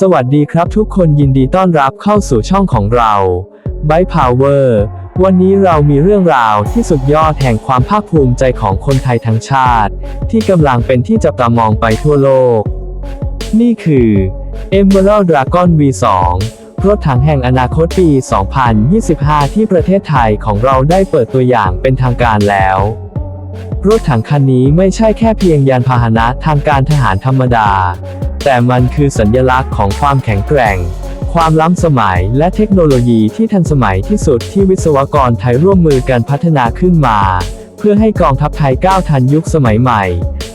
สวัสดีครับทุกคนยินดีต้อนรับเข้าสู่ช่องของเรา b y Power วันนี้เรามีเรื่องราวที่สุดยอดแห่งความภาคภูมิใจของคนไทยทั้งชาติ ที่กำลังเป็นที่จับตามองไปทั่วโลก นี่คือ Emerald Dragon V2 รถถังแห่งอนาคตปี 2025 ที่ประเทศไทยของเราได้เปิดตัวอย่างเป็นทางการแล้ว รถถังคันนี้ไม่ใช่แค่เพียงยานพาหนะทางการทหารธรรมดา แต่มันคือสัญลักษณ์ของความแข็งแกร่ง ความล้ำสมัยและเทคโนโลยีที่ทันสมัยที่สุดที่วิศวกรไทยร่วมมือกันพัฒนาขึ้นมา เพื่อให้กองทัพไทยก้าวทันยุคสมัยใหม่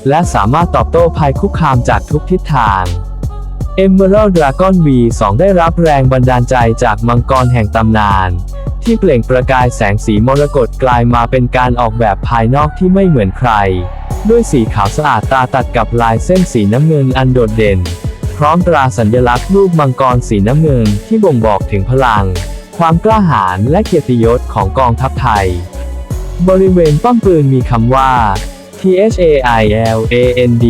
และสามารถตอบโต้ภัยคุกคามจากทุกทิศทาง Emerald Dragon V2 ได้รับแรงบันดาลใจจากมังกรแห่งตำนาน ที่เปล่งประกายแสงสีมรกตกลายมาเป็นการออกแบบภายนอกที่ไม่เหมือนใคร ด้วยสีขาวสะอาดตาตัดกับลายเส้นสีน้ำเงินอันโดดเด่น พร้อมตราสัญลักษณ์รูปมังกรสีน้ำเงินที่บ่งบอกถึงพลัง ความกล้าหาญและเกียรติยศของกองทัพไทย บริเวณป้อมปืนมีคำว่า THAILAND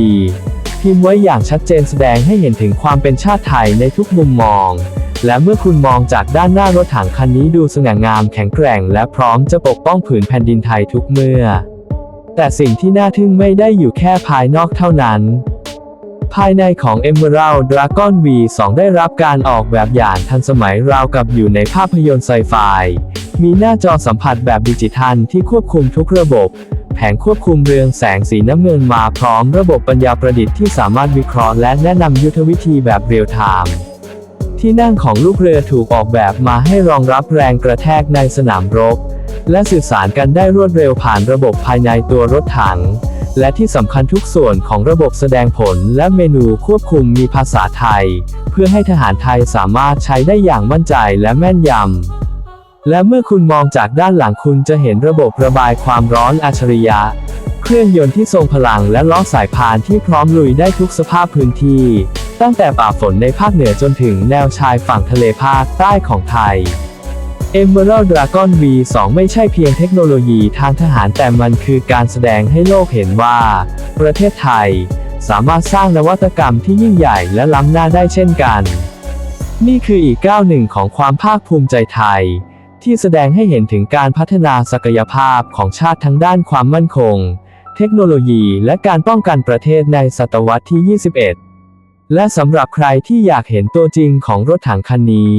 พิมพ์ไว้อย่างชัดเจนแสดงให้เห็นถึงความเป็นชาติไทยในทุกมุมมอง และเมื่อคุณมองจากด้านหน้ารถถังคันนี้ดูสง่างามแข็งแกร่ง และพร้อมจะปกป้องผืนแผ่นดินไทยทุกเมื่อ แต่สิ่งที่น่าทึ่งไม่ได้อยู่แค่ภายนอกเท่านั้นภายในของ Emerald Dragon V2 ได้รับการออกแบบอย่างทันสมัยราวกับอยู่ในภาพยนตร์ไซไฟ มีหน้าจอสัมผัสแบบดิจิทัลที่ควบคุมทุกระบบ แผงควบคุมเรืองแสงสีน้ำเงินมาพร้อมระบบปัญญาประดิษฐ์ที่สามารถวิเคราะห์และแนะนำยุทธวิธีแบบเรียลไทม์ที่นั่งของลูกเรือถูกออกแบบมาให้รองรับแรงกระแทกในสนามรบ และสื่อสารกันได้รวดเร็วผ่านระบบภายในตัวรถถัง และที่สำคัญทุกส่วนของระบบแสดงผลและเมนูควบคุมมีภาษาไทย เพื่อให้ทหารไทยสามารถใช้ได้อย่างมั่นใจและแม่นยำ และเมื่อคุณมองจากด้านหลังคุณจะเห็นระบบระบายความร้อนอัจฉริยะ เครื่องยนต์ที่ทรงพลังและล้อสายพานที่พร้อมลุยได้ทุกสภาพพื้นที่ ตั้งแต่ป่าฝนในภาคเหนือจนถึงแนวชายฝั่งทะเลภาคใต้ของไทย Emerald Dragon V2 ไม่ใช่เพียงเทคโนโลยีทางทหารแต่มันคือการแสดงให้โลกเห็นว่า ประเทศไทย สามารถสร้างนวัตกรรมที่ยิ่งใหญ่และล้ำหน้าได้เช่นกัน นี่คืออีกก้าวหนึ่งของความภาคภูมิใจไทย ที่แสดงให้เห็นถึงการพัฒนาศักยภาพของชาติทั้งด้านความมั่นคง เทคโนโลยีและการป้องกันประเทศในศตวรรษที่ 21 และสำหรับใครที่อยากเห็นตัวจริงของรถถังคันนี้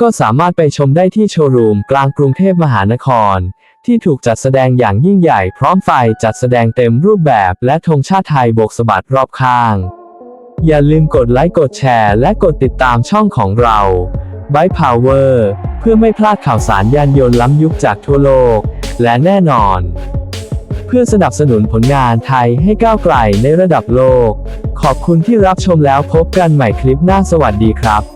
ก็สามารถไปชมได้ที่โชว์รูมกลางกรุงเทพมหานคร ที่ถูกจัดแสดงอย่างยิ่งใหญ่พร้อมไฟจัดแสดงเต็มรูปแบบและธงชาติไทยโบกสะบัดรอบข้าง อย่าลืมกดไลค์กดแชร์ และกดติดตามช่องของเรา b y Power เพื่อไม่พลาดข่าวสารยานยนต์ล้ำยุคจากทั่วโลก และแน่นอน เพื่อสนับสนุนผลงานไทยให้ก้าวไกลในระดับโลก ขอบคุณที่รับชมแล้วพบกันใหม่คลิปหน้าสวัสดีครับ